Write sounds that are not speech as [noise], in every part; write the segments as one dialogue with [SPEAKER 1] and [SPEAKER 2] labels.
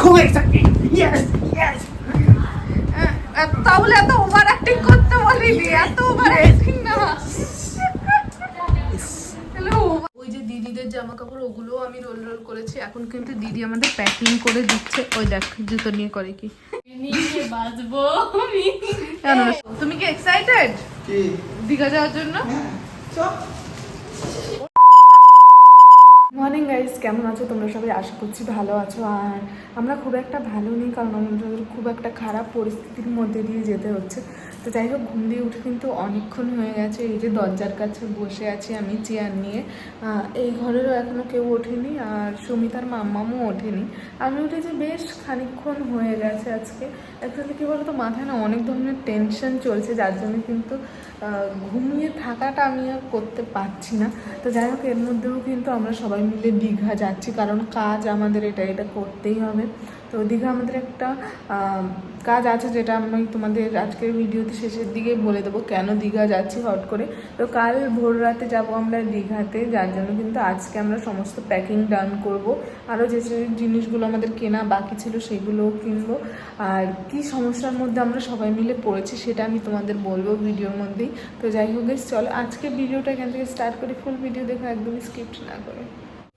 [SPEAKER 1] খুব excited yes
[SPEAKER 2] তাহলে এত ওভার অ্যাক্টিং করতে বলিনি এত ওভার অ্যাক্টিং না. ওই যে দিদিদের জামা কাপড় ওগুলো আমি রোল রোল করেছি। এখন কিন্তু দিদি আমাদের প্যাকিং করে দিচ্ছে। ওই দেখ জুতো নিয়ে করে কি।
[SPEAKER 3] নিয়ে বাঁচবো আমি
[SPEAKER 2] তুমি কি এক্সাইটেড দীঘা যাওয়ার জন্য?
[SPEAKER 1] চল।
[SPEAKER 2] মর্নিং গাইজ কেমন আছো? তোমরা সবাই আশা করছি ভালো আছো। আর আমরা খুব একটা ভালো নেই, কারণ আমাদের খুব একটা খারাপ পরিস্থিতির মধ্যে দিয়ে যেতে হচ্ছে। তো যাই হোক, ঘুম দিয়ে উঠে কিন্তু অনেকক্ষণ হয়ে গেছে। এই যে দরজার কাছে বসে আছি আমি চেয়ার নিয়ে। এই ঘরেরও এখনও কেউ ওঠেনি আর সুমিতার মাম্মামও ওঠেনি। আমি উঠেছি বেশ খানিকক্ষণ হয়ে গেছে আজকে। অ্যাকচুয়ালি কী বলতো, মাথায় না অনেক ধরনের টেনশন চলছে, যার জন্য কিন্তু ঘুমিয়ে থাকাটা আমি আর করতে পারছি না। তো যাই হোক, এর মধ্যেও কিন্তু আমরা সবাই মিলে দীঘা যাচ্ছি, কারণ কাজ আমাদের এটা এটা করতেই হবে। তো দীঘা আমাদের একটা কাজ আছে যেটা আমি তোমাদের আজকের ভিডিওতে শেষের দিকে বলে দেবো। কেন দীঘা যাচ্ছি হট করে? তো কাল ভোর রাতে যাব আমরা দীঘাতে, যার জন্য কিন্তু আজকে আমরা সমস্ত প্যাকিং ডান করব। আরও যে জিনিসগুলো আমাদের কেনা বাকি ছিল সেগুলোও কিনবো। আর কি সমস্যার মধ্যে আমরা সবাই মিলে পড়েছি সেটা আমি তোমাদের বলব ভিডিওর মধ্যেই। তো যাই হোক চলো আজকে ভিডিওটা এখান থেকে স্টার্ট করি। ফুল ভিডিও দেখো, একদমই স্কিপ্ট না করে।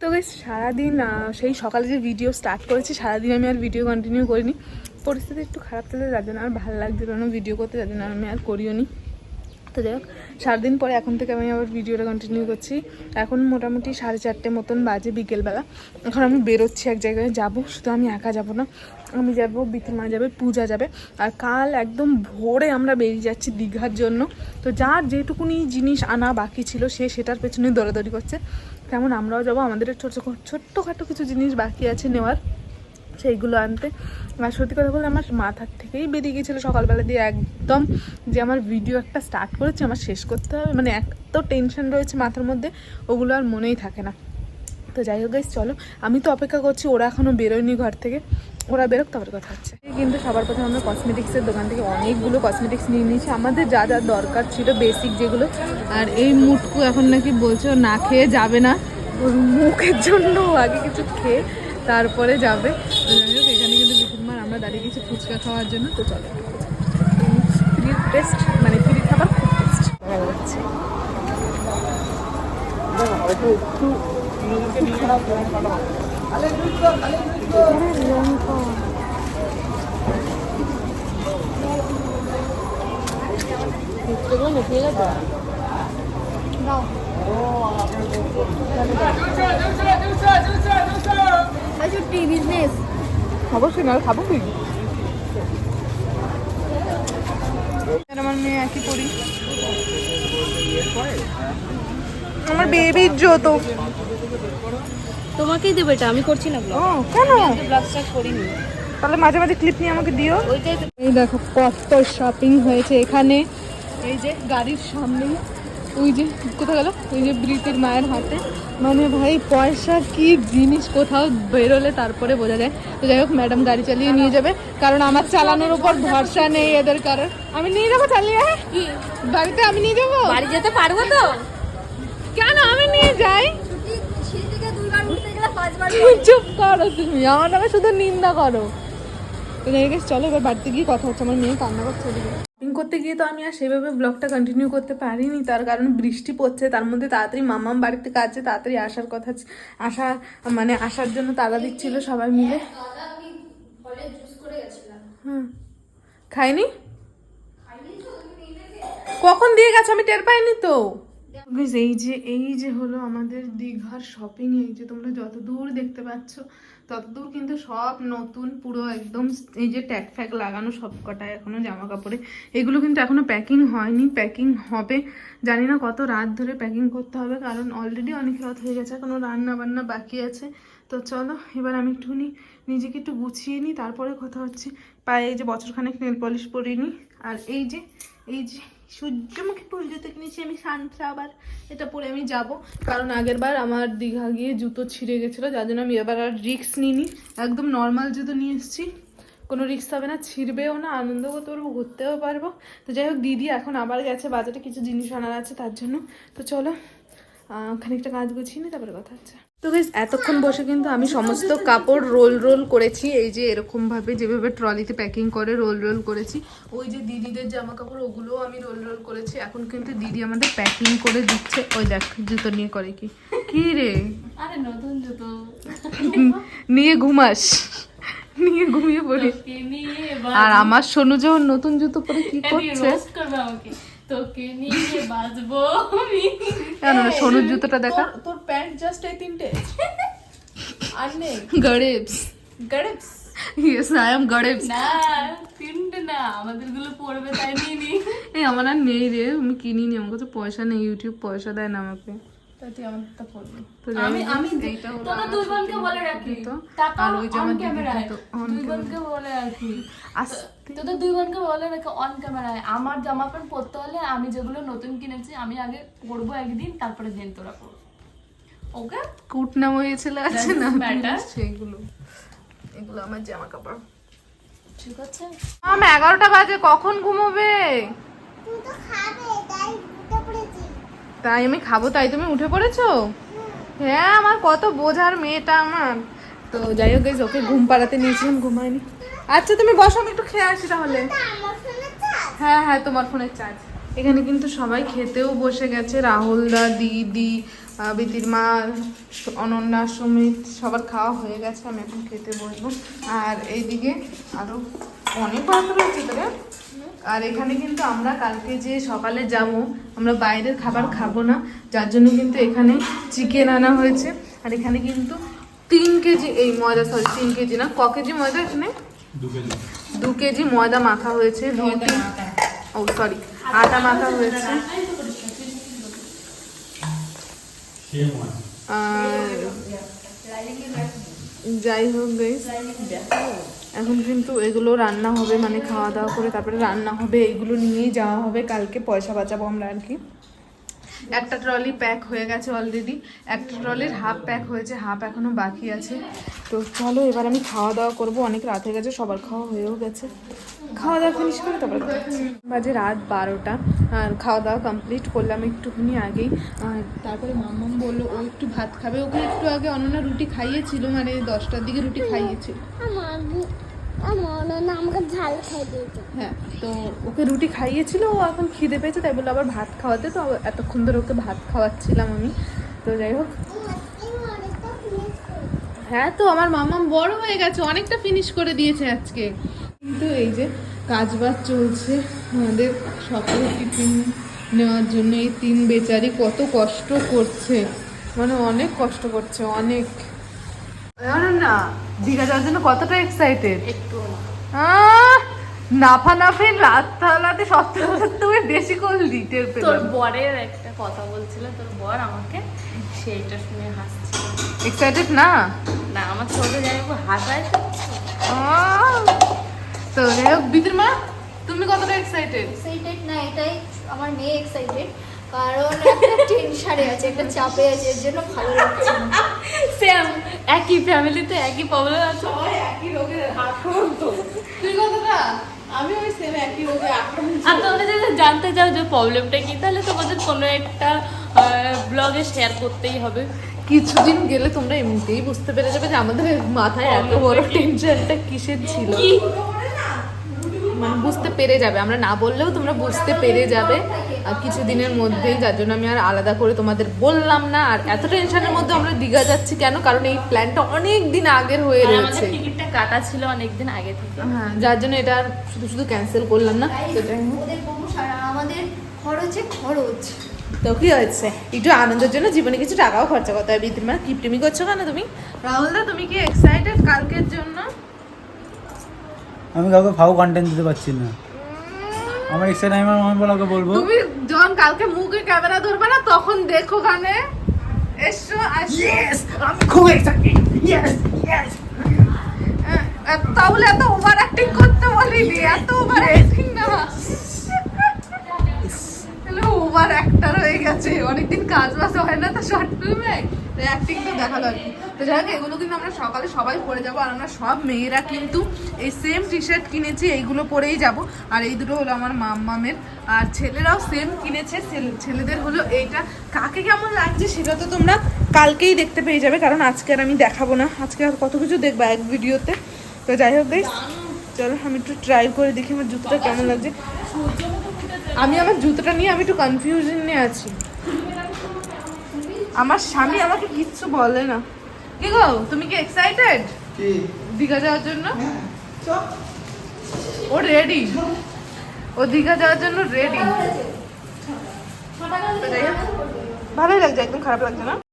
[SPEAKER 2] তো বেশ সারাদিন সেই সকালে যে ভিডিও স্টার্ট করেছি, সারাদিন আমি আর ভিডিও কন্টিনিউ করিনি। পরিস্থিতি একটু খারাপ চলে যার জন্য আর ভালো লাগছিল না ভিডিও করতে, যার জন্য আমি আর করিও নি। তো যাই হোক, সারাদিন পরে এখন থেকে আমি আবার ভিডিওটা কন্টিনিউ করছি। এখন মোটামুটি সাড়ে চারটে মতন বাজে বিকেলবেলা। এখন আমি বেরোচ্ছি এক জায়গায়, যাব, শুধু আমি একা যাব না, আমি যাব, বিথির মা যাবে, পূজা যাবে। আর কাল একদম ভোরে আমরা বেরিয়ে যাচ্ছি দীঘার জন্য। তো যার যেটুকুনি জিনিস আনা বাকি ছিল, সে সেটার পেছনে দৌড়াদৌড়ি করছে। তেমন আমরাও যাব, আমাদের ছোট ছোট্টখাটো কিছু জিনিস বাকি আছে নেওয়ার। সেইগুলো আনতে। আর সত্যি কথা বলতে আমার মাথার থেকেই বেরিয়ে গিয়েছিল সকালবেলা দিয়ে একদম যে আমার ভিডিও একটা স্টার্ট করেছি আমার শেষ করতে হবে। মানে এত টেনশন রয়েছে মাথার মধ্যে ওগুলো আর মনেই থাকে না। তো যাই হোক guys, চলো। আমি তো অপেক্ষা করছি ওরা এখনও বেরোয়নি ঘর থেকে। ওরা বেরোক তারপরে কথা হচ্ছে। কিন্তু সবার প্রথমে আমরা কসমেটিক্সের দোকান থেকে অনেকগুলো কসমেটিক্স নিয়ে নিয়েছি। আমাদের যা যা দরকার ছিল বেসিক যেগুলো। আর এই মুটকু এখন নাকি বলছে না খেয়ে যাবে না। ওর মুখের জন্য আগে কিছু খেয়ে তারপরে যাবে। এখানে কিন্তু বিপুলমার আমরা দাঁড়িয়ে গেছি ফুচকা খাওয়ার জন্য, তো চলো। ফ্রি টেস্ট মানে ফ্রি খাবার খুব টেস্ট। ভালো লাগছে।
[SPEAKER 3] বিজনেস
[SPEAKER 2] অবশ্যই না খাব কি? আমার মেয়ে একই পড়ি আমার বেবির জুতো
[SPEAKER 3] তোমাকেই দেবো এটা আমি করছি না
[SPEAKER 2] ও কেন?
[SPEAKER 3] করিনি।
[SPEAKER 2] তাহলে মাঝে মাঝে ক্লিপ নিয়ে আমাকে দিও। এই দেখো কত শপিং হয়েছে এখানে। এই যে গাড়ির সামনে। ওই যে কোথায় গেল? ওই যে ব্রিতির মায়ের হাতে। মানে ভাই পয়সা কি জিনিস কোথাও বেরোলে তারপরে বোঝা যায়। তো যাই হোক ম্যাডাম গাড়ি চালিয়ে নিয়ে যাবে। কারণ আমার চালানোর উপর ভরসা নেই এদের কারণ আমি নিয়ে যাব চালিয়ে? বাড়িতে আমি নিয়ে যাব?
[SPEAKER 3] বাড়ি যেতে পারব তো?
[SPEAKER 2] কেন আমি নিয়ে যাই? চুপ করো তুমি? আমার নামে শুধু নিন্দা করো। তো চলো এবার বাড়িতে গিয়ে কথা হচ্ছে। আমার মেয়ে কান্না করছে করতে গিয়ে তো আমি আর সেভাবে ব্লগটা কন্টিনিউ করতে পারিনি। তার কারণ বৃষ্টি পড়ছে, তার মধ্যে তাড়াতাড়ি মামাম বাড়িতে কাছে তাড়াতাড়ি আসার কথা আসা মানে আসার জন্য তাড়া দিচ্ছিল সবাই মিলে। হুম। খাইনি? কখন দিয়ে গেছো? আমি টের পাইনি তো। এই যে এই যে হলো আমাদের দীঘার শপিং এই যে তোমরা যত দূর দেখতে পাচ্ছ তত দূর কিন্তু সব নতুন, পুরো একদম এই যে ট্যাগ ফ্যাগ লাগানো সব কটায় এখনও জামা কাপড়ে এগুলো কিন্তু এখনও প্যাকিং হয়নি, প্যাকিং হবে। জানি না কত রাত ধরে প্যাকিং করতে হবে, কারণ অলরেডি অনেক রাত হয়ে গেছে, এখনও রান্না বান্না বাকি আছে। তো চলো, এবার আমি একটুখানি নিজেকে একটু গুছিয়ে নিই, তারপরে কথা হচ্ছে। পায়ে এই যে বছরখানেক নেল পলিশ পরিনি আর এই যে এই যে সূর্যমুখী ফুল জুতো কিনেছি, আমি সানফ্লাওয়ার এটা পরে আমি যাব। কারণ আগের বার আমার দীঘা গিয়ে জুতো ছিঁড়ে গেছিল, যার জন্য আমি এবার আর রিক্স নিইনি। একদম নর্মাল জুতো নিয়ে এসেছি। কোনো রিক্স হবে না, ছিঁড়বেও না আনন্দ করতে পারব ঘুরতেও পারব। তো যাই হোক, দিদি এখন আবার গেছে, বাজারে কিছু জিনিস আনার আছে তার জন্য। তো চলো খানিকটা কাজ গুছিয়ে নিই তারপরে কথা হচ্ছে। তো গাইজ এতক্ষণ বসে কিন্তু আমি সমস্ত কাপড় রোল রোল করেছি এই যে এরকম ভাবে যেভাবে ট্রলিতে প্যাকিং করে রোল রোল করেছি। ওই যে দিদিদের জামা কাপড় ওগুলোও আমি রোল রোল করেছি। এখন কিন্তু দিদি আমাদের প্যাকিং করে দিচ্ছে। ওই দেখ জুতো নিয়ে করে কি। কি রে?
[SPEAKER 3] আরে নতুন জুতো।
[SPEAKER 2] নিয়ে ঘুমাস। নিয়ে ঘুমিয়ে পড়ি আর আমার সোনু যখন নতুন জুতো পরে কি করছে?
[SPEAKER 3] রোস্ট করবে আমাকে। তোকে নিয়ে বাজবো আমি।
[SPEAKER 2] কেন সরুর জুতোটা দেখা?
[SPEAKER 1] তোর প্যান্ট জাস্ট এই তিনটে। আর নেই।
[SPEAKER 2] গরিবস
[SPEAKER 1] গড়েপস
[SPEAKER 2] ইয়েস আই এম গড়েবস।
[SPEAKER 3] না তিনটে না আমাদেরগুলো পড়বে তাই নিয়ে নি।
[SPEAKER 2] এই আমার আর নেই রে আমি কিনিনি আমার কাছে পয়সা নেই ইউটিউব পয়সা দেয় না আমাকে।
[SPEAKER 1] তাই তুই আমারটা পরবি
[SPEAKER 3] আমি আমি
[SPEAKER 2] এইটা আমার
[SPEAKER 3] দুই বোনকে বলে রাখি।
[SPEAKER 2] আর ওই
[SPEAKER 3] ক্যামেরায় দুই বোনকে বলে রাখি। তোদের দুই বোনকে বলে রাখি অন ক্যামেরায় আমার জামা প্যান্ট পরতে হলে আমি যেগুলো নতুন কিনেছি আমি আগে পরবো একদিন তারপরে দিন তোরা পরবো। ওকে?
[SPEAKER 2] কুট নাম হয়েছিল আছে না?
[SPEAKER 3] matter. [laughs]
[SPEAKER 2] এগুলো। আমার জামা কাপড়
[SPEAKER 3] ঠিক আছে?
[SPEAKER 2] মাম এগারোটা বাজে কখন ঘুমোবে?
[SPEAKER 4] তুই তো খাবে তাই
[SPEAKER 2] তাই আমি খাব, তাই তুমি উঠে পড়েছো? হ্যাঁ আমার কত বোঝার মেয়েটা আমার। তো যাই হোক ওকে ঘুম পাড়াতে নিয়েছিলাম, ঘুমায়নি। আচ্ছা তুমি বসো, আমি একটু খেয়ে আসি তাহলে। হ্যাঁ হ্যাঁ তোমার ফোনের চার্জ এখানে কিন্তু সবাই খেতেও বসে গেছে। রাহুল দা, দিদি বিতির মা, অনন্যা, সমিত, সবার খাওয়া হয়ে গেছে, আমি এখন খেতে বসবো। আর এইদিকে আরও অনেক ভাত রয়েছে তোরে আর এখানে কিন্তু আমরা কালকে যে সকালে যাব আমরা বাইরের খাবার খাব না যার জন্য কিন্তু এখানে চিকেন আনা হয়েছে। আর এখানে কিন্তু তিন কেজি এই ময়দা সরি তিন কেজি না ক কেজি ময়দা এখানে? দু কেজি। ময়দা মাখা হয়েছে ও সরি আটা মাখা হয়েছে। আর যাই হোক এখন কিন্তু এগুলো রান্না হবে মানে খাওয়া দাওয়া করে তারপরে রান্না হবে এগুলো নিয়েই যাওয়া হবে, কালকে পয়সা বাঁচাবো আমরা আর কি। একটা ট্রলি প্যাক হয়ে গেছে অলরেডি একটা ট্রলির হাফ প্যাক হয়েছে হাফ এখনও বাকি আছে। তো চলো, এবার আমি খাওয়া দাওয়া করব। অনেক রাত হয়ে গেছে, সবার খাওয়া হয়েও গেছে। খাওয়া দাওয়া ফিনিশ করে তারপরে বাজে রাত বারোটা। আর খাওয়া দাওয়া কমপ্লিট করলাম একটুখানি আগেই। আর তারপরে মাম্মাম বলল, ও একটু ভাত খাবে। ওকে একটু আগে অনন্যা রুটি খাইয়েছিল মানে দশটার দিকে রুটি খাইয়েছিল। হ্যাঁ তো ওকে রুটি খাইয়েছিল, ও এখন খিদে পেয়েছে, তাই বলল আবার ভাত খাওয়াতে, তো এতক্ষণ ধরে ওকে ভাত খাওয়াচ্ছিলাম আমি। তো যাই হোক। হ্যাঁ তো আমার মামাম বড় হয়ে গেছে, অনেকটা ফিনিশ করে দিয়েছে আজকে। কিন্তু এই যে কাজ বাজ চলছে, আমাদের সকালে টিফিন নেওয়ার জন্য এই তিন বেচারি কত কষ্ট করছে। মানে অনেক কষ্ট করছে, অনেক। না। দীঘা যাওয়ার জন্য কতটা এক্সাইটেড
[SPEAKER 3] একটু।
[SPEAKER 2] নাফা নাফি রাত থালাতে সত্তর তুমি বেশি করলি টের
[SPEAKER 3] তোর বরের একটা কথা বলছিল তোর বর আমাকে সেইটা শুনে হাসছিল।
[SPEAKER 2] এক্সাইটেড না?
[SPEAKER 3] না আমার ছোট যাই হোক হাসায়! তো
[SPEAKER 2] যাই হোক বিদির মা তুমি কতটা এক্সাইটেড
[SPEAKER 4] এক্সাইটেড না এটাই আমার মেয়ে এক্সাইটেড কারণ একটা টেনশনে আছে একটা চাপে আছে এর জন্য ভালো লাগছে না।
[SPEAKER 3] সেম একই ফ্যামিলিতে একই প্রবলেম আছে?
[SPEAKER 1] একই রোগের আক্রান্ত।
[SPEAKER 2] তুই কতটা
[SPEAKER 1] আমি ওই সেম একই রোগে আক্রান্ত।
[SPEAKER 3] আর তোমরা যদি জানতে চাও যে প্রবলেমটা কি তাহলে তোমাদের কোনো একটা ব্লগে শেয়ার করতেই হবে।
[SPEAKER 2] কিছুদিন গেলে তোমরা এমনিতেই বুঝতে পেরে যাবে যে আমাদের মাথায় এত বড় টেনশনটা কিসের ছিল।
[SPEAKER 3] কি?
[SPEAKER 2] বুঝতে পেরে যাবে। আমরা না বললেও তোমরা বুঝতে পেরে যাবে। আর কিছুদিনের মধ্যেই যার জন্য আমি আর আলাদা করে তোমাদের বললাম না। আর এত টেনশনের মধ্যে আমরা দীঘা যাচ্ছি কেন? কারণ এই প্ল্যানটা অনেক দিন আগের হয়ে রয়েছে।
[SPEAKER 3] টিকিটটা কাটা ছিল অনেক দিন আগে থেকে।
[SPEAKER 2] হ্যাঁ যার জন্য এটা আর শুধু শুধু ক্যান্সেল করলাম না।
[SPEAKER 4] আমাদের খরচে খরচ।
[SPEAKER 2] তো কি হয়েছে? একটু আনন্দের জন্য জীবনে কিছু টাকাও খরচা করতে হয় বিদ্যুৎ কিপটিমি করছ কেন তুমি? রাহুলদা তুমি কি এক্সাইটেড কালকের জন্য?
[SPEAKER 5] আমি কাউকে ফাও কন্টেন্ট দিতে পারছি না। আমার এক্সাইট আমি আমার বলাকে বলব।
[SPEAKER 2] তুমি যখন কালকে মুখে ক্যামেরা ধরবে না তখন দেখো গানে এসো আসো।
[SPEAKER 1] ইয়েস আমি খুব এক্সাইটেড ইয়েস ইয়েস
[SPEAKER 2] তাহলে এত ওভার অ্যাক্টিং করতে বলিনি এত ওভার অ্যাক্টিং না। তাহলে ওভার অ্যাক্টর হয়ে গেছে। অনেকদিন কাজ বাজ হয় না তো শর্ট ফিল্মে অ্যাক্টিং তো দেখাল আর কি তো যাই হোক, এগুলো কিন্তু আমরা সকালে সবাই পরে যাব, আর আমরা সব মেয়েরা কিন্তু এই সেম টি শার্ট কিনেছি, এইগুলো পরেই যাব। আর এই দুটো হলো আমার মাম্মামের, আর ছেলেরাও সেম কিনেছে, ছেলে- ছেলেদের হলো এইটা। কাকে কেমন লাগছে সেটা তো তোমরা কালকেই দেখতে পেয়ে যাবে, কারণ আজকে আর আমি দেখাবো না। আজকে আর কত কিছু দেখব এক ভিডিওতে। তো যাই হোক গাইস চলো আমি একটু ট্রাই করে দেখি আমার জুতোটা কেমন লাগছে। আমি আমার জুতোটা নিয়ে আমি একটু কনফিউশনে আছি। আমার স্বামী আমাকে কিচ্ছু বলে না। কি গো তুমি কি এক্সাইটেড দীঘা যাওয়ার জন্য? ও রেডি ও দীঘা যাওয়ার জন্য রেডি ভালোই লাগছে একদম খারাপ লাগছে না?